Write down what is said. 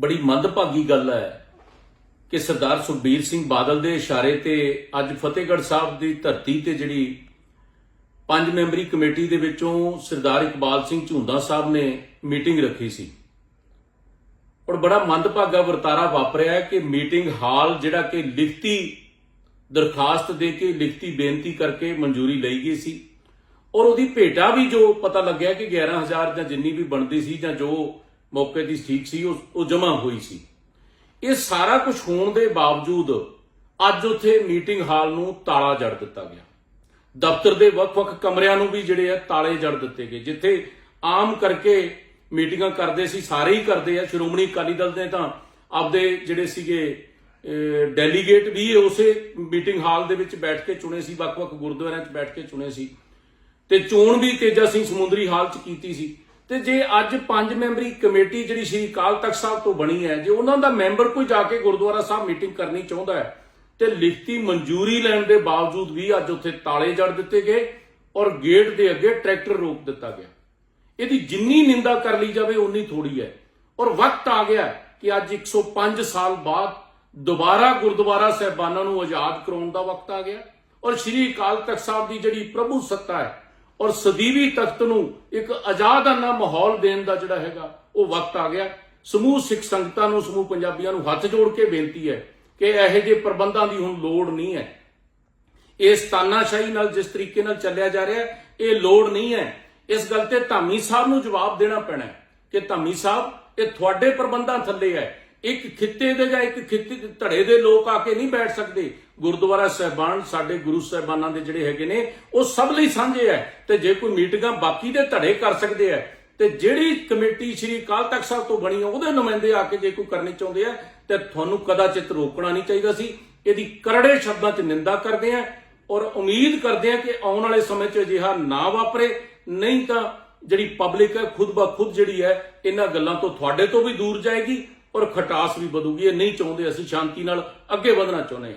ਬੜੀ ਮੰਦਭਾਗੀ ਗੱਲ ਹੈ ਕਿ ਸਰਦਾਰ ਸੁਖਬੀਰ ਸਿੰਘ ਬਾਦਲ ਦੇ ਇਸ਼ਾਰੇ ਤੇ ਅੱਜ ਫਤਿਹਗੜ੍ਹ ਸਾਹਿਬ ਦੀ ਧਰਤੀ ਤੇ ਜਿਹੜੀ ਪੰਜ ਮੈਂਬਰੀ ਕਮੇਟੀ ਦੇ ਵਿੱਚੋਂ ਸਰਦਾਰ ਇਕਬਾਲ ਸਿੰਘ ਝੁੰਦਾ ਸਾਹਿਬ ਨੇ ਮੀਟਿੰਗ ਰੱਖੀ ਸੀ। ਔਰ ਬੜਾ ਮੰਦਭਾਗਾ ਵਰਤਾਰਾ ਵਾਪਰਿਆ ਹੈ ਕਿ ਮੀਟਿੰਗ ਹਾਲ ਜਿਹੜਾ ਕਿ ਲਿਖਤੀ ਦਰਖਾਸਤ ਦੇ ਕੇ ਲਿਖਤੀ ਬੇਨਤੀ ਕਰਕੇ ਮਨਜ਼ੂਰੀ ਲਈ ਗਈ ਸੀ। ਔਰ ਉਹਦੀ ਭੇਟਾ ਵੀ ਜੋ ਪਤਾ ਲੱਗਿਆ ਕਿ 11000 ਜਾਂ ਜਿੰਨੀ ਵੀ ਬਣਦੀ ਸੀ ਜਾਂ ਜੋ ਮੌਕੇ ਦੀ ਠੀਕ ਸੀ, ਉਹ ਉਹ ਜਮ੍ਹਾਂ ਹੋਈ ਸੀ। ਇਹ ਸਾਰਾ ਕੁਝ ਹੋਣ ਦੇ ਬਾਵਜੂਦ ਅੱਜ ਉੱਥੇ ਮੀਟਿੰਗ ਹਾਲ ਨੂੰ ਤਾਲਾ ਜੜ ਦਿੱਤਾ ਗਿਆ। ਦਫ਼ਤਰ ਦੇ ਵੱਖ-ਵੱਖ ਕਮਰਿਆਂ ਨੂੰ ਵੀ ਜਿਹੜੇ ਆ ਤਾਲੇ ਜੜ ਦਿੱਤੇ ਗਏ। ਜਿੱਥੇ ਆਮ ਕਰਕੇ ਮੀਟਿੰਗਾਂ ਕਰਦੇ ਸੀ, ਸਾਰੇ ਹੀ ਕਰਦੇ ਆ। ਸ਼੍ਰੋਮਣੀ ਅਕਾਲੀ ਦਲ ਨੇ ਤਾਂ ਆਪਦੇ ਜਿਹੜੇ ਸੀਗੇ ਡੈਲੀਗੇਟ ਵੀ ਉਸੇ ਮੀਟਿੰਗ ਹਾਲ ਦੇ ਵਿੱਚ ਬੈਠ ਕੇ ਚੁਣੇ ਸੀ, ਵੱਖ-ਵੱਖ ਗੁਰਦੁਆਰਿਆਂ 'ਚ ਬੈਠ ਕੇ ਚੁਣੇ ਸੀ। ਤੇ ਚੋਣ ਵੀ ਤੇਜਾ ਸਿੰਘ ਸਮੁੰਦਰੀ ਹਾਲ 'ਚ ਕੀਤੀ ਸੀ। ਤੇ ਜੇ ਅੱਜ ਪੰਜ ਮੈਂਬਰੀ ਕਮੇਟੀ ਜਿਹੜੀ ਸ਼੍ਰੀ ਅਕਾਲ ਤਖਤ ਸਾਹਿਬ ਤੋਂ ਬਣੀ ਹੈ, ਜੇ ਉਹਨਾਂ ਦਾ ਮੈਂਬਰ ਕੋਈ ਜਾ ਕੇ ਗੁਰਦੁਆਰਾ ਸਾਹਿਬ ਮੀਟਿੰਗ ਕਰਨੀ ਚਾਹੁੰਦਾ ਹੈ, ਤੇ ਲਿਖਤੀ ਮਨਜ਼ੂਰੀ ਲੈਣ ਦੇ ਬਾਵਜੂਦ ਵੀ ਅੱਜ ਉੱਥੇ ਤਾਲੇ ਜੜ ਦਿੱਤੇ ਗਏ ਔਰ ਗੇਟ ਦੇ ਅੱਗੇ ਟਰੈਕਟਰ ਰੋਕ ਦਿੱਤਾ ਗਿਆ। ਇਹਦੀ ਜਿੰਨੀ ਨਿੰਦਾ ਕਰ ਲਈ ਜਾਵੇ ਉਨੀ ਥੋੜੀ ਹੈ। ਔਰ ਵਕਤ ਆ ਗਿਆ ਕਿ ਅੱਜ 105 ਸਾਲ ਬਾਅਦ ਦੁਬਾਰਾ ਗੁਰਦੁਆਰਾ ਸਾਹਿਬਾਨਾਂ ਨੂੰ ਆਜ਼ਾਦ ਕਰਾਉਣ ਦਾ ਵਕਤ ਆ ਗਿਆ। ਔਰ ਸ਼੍ਰੀ ਅਕਾਲ ਤਖਤ ਸਾਹਿਬ ਦੀ ਜਿਹੜੀ ਪ੍ਰਭੂ ਸੱਤਾ ਹੈ ਔਰ ਸਦੀਵੀ ਤਖਤ ਨੂੰ ਇੱਕ ਆਜ਼ਾਦਾਨਾ ਮਾਹੌਲ ਦੇਣ ਦਾ ਜਿਹੜਾ ਹੈਗਾ, ਉਹ ਵਕਤ ਆ ਗਿਆ। ਸਮੂਹ ਸਿੱਖ ਸੰਗਤਾਂ ਨੂੰ, ਸਮੂਹ ਪੰਜਾਬੀਆਂ ਨੂੰ ਹੱਥ ਜੋੜ ਕੇ ਬੇਨਤੀ ਹੈ ਕਿ ਇਹੋ ਜਿਹੇ ਪ੍ਰਬੰਧਾਂ ਦੀ ਹੁਣ ਲੋੜ ਨਹੀਂ ਹੈ। ਇਸ ਤਾਨਾਸ਼ਾਹੀ ਨਾਲ ਜਿਸ ਤਰੀਕੇ ਨਾਲ ਚੱਲਿਆ ਜਾ ਰਿਹਾ, ਇਹ ਲੋੜ ਨਹੀਂ ਹੈ। ਇਸ ਗੱਲ ਤੇ ਧਾਮੀ ਸਾਹਿਬ ਨੂੰ ਜਵਾਬ ਦੇਣਾ ਪੈਣਾ ਕਿ ਧਾਮੀ ਸਾਹਿਬ, ਇਹ ਤੁਹਾਡੇ ਪ੍ਰਬੰਧਾਂ ਥੱਲੇ ਹੈ। ਇੱਕ ਖਿੱਤੇ ਦੇ ਜਾਂ ਇੱਕ ਖਿੱਤੇ ਧੜੇ ਦੇ ਲੋਕ ਆ ਕੇ ਨਹੀਂ ਬੈਠ ਸਕਦੇ। ਗੁਰਦੁਆਰਾ ਸਹਿਬਾਨ, ਸਾਡੇ ਗੁਰੂ ਸਾਹਿਬਾਨਾਂ ਦੇ ਜਿਹੜੇ ਹੈਗੇ ਨੇ, ਉਹ ਸਭ ਲਈ ਸਾਂਝੇ ਹੈ ਤੇ ਜੇ ਕੋਈ ਮੀਟਿੰਗਾਂ ਬਾਕੀ ਦੇ ਧੜੇ ਕਰ ਸਕਦੇ ਆ ਤੇ ਜਿਹੜੀ ਕਮੇਟੀ ਸ਼੍ਰੀ ਅਕਾਲ ਤਖਤ ਸਾਹਿਬ ਤੋਂ ਬਣੀ ਆ, ਉਹਦੇ ਨੁਮਾਇੰਦੇ ਆ ਕੇ ਜੇ ਕੋਈ ਕਰਨੀ ਚਾਹੁੰਦੇ ਆ, ਤੇ ਤੁਹਾਨੂੰ ਕਦਾਚਿਤ ਰੋਕਣਾ ਨਹੀਂ ਚਾਹੀਦਾ ਸੀ। ਇਹਦੀ ਕਰੜੇ ਸ਼ਬਦਾਂ 'ਚ ਨਿੰਦਾ ਕਰਦੇ ਆ ਔਰ ਉਮੀਦ ਕਰਦੇ ਆ ਕਿ ਆਉਣ ਵਾਲੇ ਸਮੇਂ 'ਚ ਅਜਿਹਾ ਨਾ ਵਾਪਰੇ। ਨਹੀਂ ਤਾਂ ਜਿਹੜੀ ਪਬਲਿਕ ਹੈ ਖੁਦ ਬਾ ਜਿਹੜੀ ਹੈ ਇਹਨਾਂ ਗੱਲਾਂ ਤੋਂ ਤੁਹਾਡੇ ਤੋਂ ਵੀ ਦੂਰ ਜਾਏਗੀ। ਔਰ ਖਟਾਸ ਵੀ ਵਧੂਗੀ। ਇਹ ਨਹੀਂ ਚਾਹੁੰਦੇ ਅਸੀਂ ਸ਼ਾਂਤੀ ਨਾਲ ਅੱਗੇ ਵਧਣਾ ਚਾਹੁੰਦੇ ਹਾਂ।